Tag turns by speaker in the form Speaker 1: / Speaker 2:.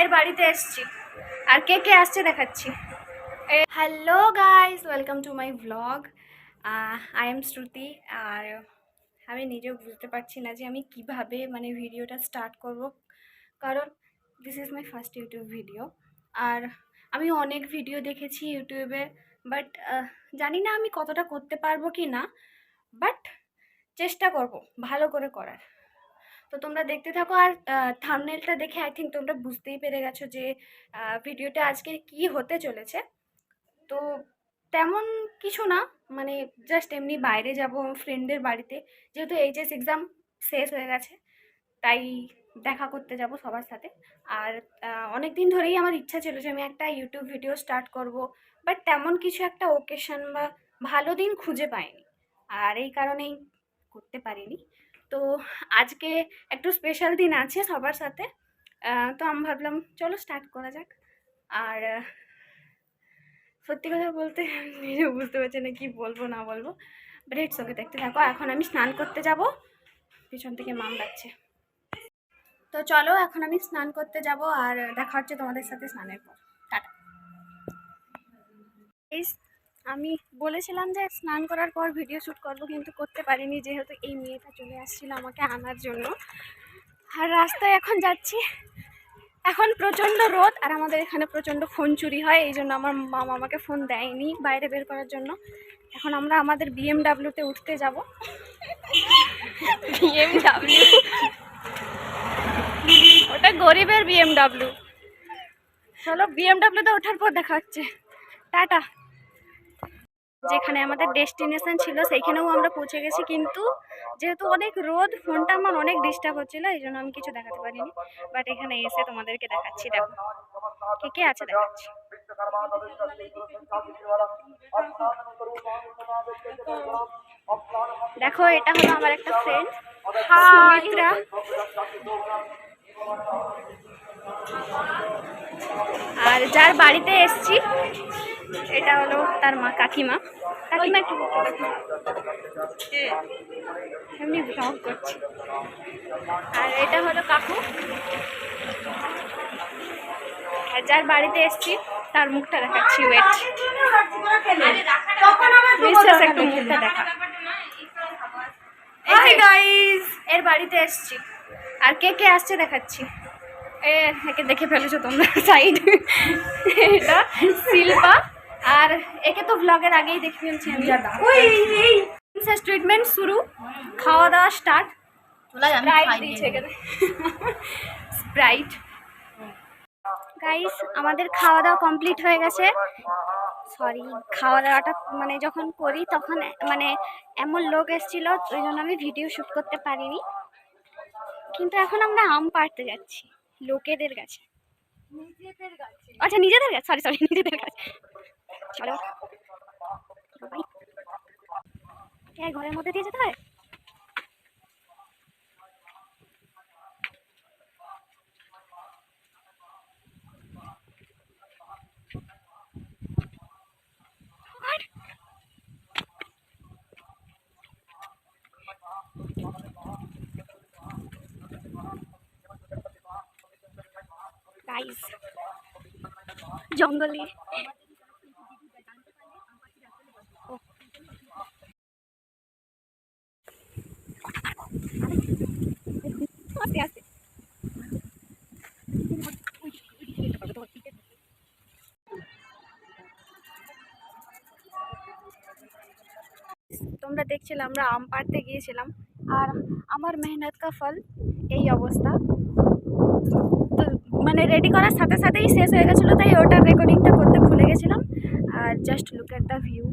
Speaker 1: এর বাড়িতে এসছি। আর কে কে আসছে দেখাচ্ছি। Hello guys, welcome to my blog I am Shruti. আর আমি নিজেও বুঝতে পারছি না যে আমি কীভাবে মানে ভিডিওটা স্টার্ট করব। কারণ this is my first YouTube video আর আমি অনেক ভিডিও দেখেছি ইউটিউবে বাট জানি না আমি কতটা করতে পারব কি না। বাট চেষ্টা করব ভালো করে করার। তো তোমরা দেখতে থাকো আর থামনেলটা দেখে আই থিঙ্ক তোমরা বুঝতেই পেরে গেছো যে ভিডিওটা আজকে কি হতে চলেছে। তো তেমন কিছু না মানে জাস্ট এমনি বাইরে যাব ফ্রেন্ডদের বাড়িতে। যেহেতু এইচএস এক্সাম শেষ হয়ে গেছে, তাই দেখা করতে যাব সবার সাথে। আর অনেক দিন ধরেই আমার ইচ্ছা ছিল যে আমি একটা ইউটিউব ভিডিও স্টার্ট করব বাট তেমন কিছু একটা ওকেশন বা ভালো দিন খুঁজে পাইনি। আর এই কারণেই করতে পারিনি। তো আজকে একটু স্পেশাল দিন আছে সবার সাথে। তো আমি ভাবলাম, চলো স্টার্ট করা যাক। আর সত্যি কথা বলতে নিজে বুঝতে পারছি না কী বলব, না বলব। বাট ইটস ওকে দেখতে থাকো, এখন আমি স্নান করতে যাব। পিছন থেকে মাম ডাকছে। তো চলো, এখন আমি স্নান করতে যাব, আর দেখা হচ্ছে তোমাদের সাথে স্নানের পর। টাটা। আমি বলেছিলাম যে স্নান করার পর ভিডিও শ্যুট করব, কিন্তু করতে পারিনি, যেহেতু এই মেয়েটা চলে আসছিল আমাকে আনার জন্য। আর রাস্তায় এখন যাচ্ছি। এখন প্রচণ্ড রোদ, আর আমাদের এখানে প্রচণ্ড ফোন চুরি হয়, এই জন্য আমার মামা আমাকে ফোন দেয়নি বাইরে বের করার জন্য। এখন আমরা আমাদের বিএমডাব্লিউতে উঠতে যাব। বিএমডাব্লিউ ওটা গরিবের বিএমডাব্লিউ চলো বিএমডাব্লিউতে ওঠার পর দেখা হচ্ছে। টাটা। যেখানে আমাদের ডেস্টিনেশন ছিল, সেইখানেও আমরা পৌঁছে গেছি। কিন্তু যেহেতু অনেক রোদ, ফোনটা আমার অনেক ডিস্টার্ব হচ্ছিল এই জন্য আমি কিছু দেখাতে পারিনি। বাট এখানে এসে তোমাদেরকে দেখাচ্ছি, দেখো। কে কে আছে দেখাচ্ছি? দেখো, এটা হলো আমার একটা ফ্রেন্ড আর যার বাড়িতে এসছি এটা হলো তার মা কাকিমা। কাকিমা একটু এমনি ব্লগ করছি। আর এটা হলো কাকু। আর যার বাড়িতে এসছি তার মুখটা দেখাচ্ছি ওয়েট একটু মুখটা দেখা। হাই গাইস এর বাড়িতে এসছি। আর কে কে আসছে দেখাচ্ছি। এ একে দেখে ফেলেছো তোমরা সাইড এটা শিল্পা। আর একে তো ব্লগের আগেই দেখে ফেলছি আমি। ট্রিটমেন্ট শুরু। খাওয়া দাওয়া স্টার্ট স্প্রাইট গাইস আমাদের খাওয়া দাওয়া কমপ্লিট হয়ে গেছে। সরি খাওয়া দাওয়াটা মানে যখন করি তখন মানে এমন লোক এসেছিল ওই জন্য আমি ভিডিও শ্যুট করতে পারিনি। কিন্তু এখন আমরা আম পাড়তে যাচ্ছি লোকেদের কাছে। আচ্ছা নিজেদের কাছে সরি সরি নিজেদের কাছে। চলো এই ঘরের মধ্যে দিয়ে যেতে হয়? গাইস জঙ্গলে তোমরা দেখছিলে, আমরা আম পাড়তে গিয়েছিলাম। আর আমার মেহনত কা ফল, এই অবস্থা। তো মানে রেডি করার সাথে সাথেই শেষ হয়ে গেছিল, তাই ওটার রেকর্ডিংটা করতে ভুলে গেছিলাম। আর just look at the view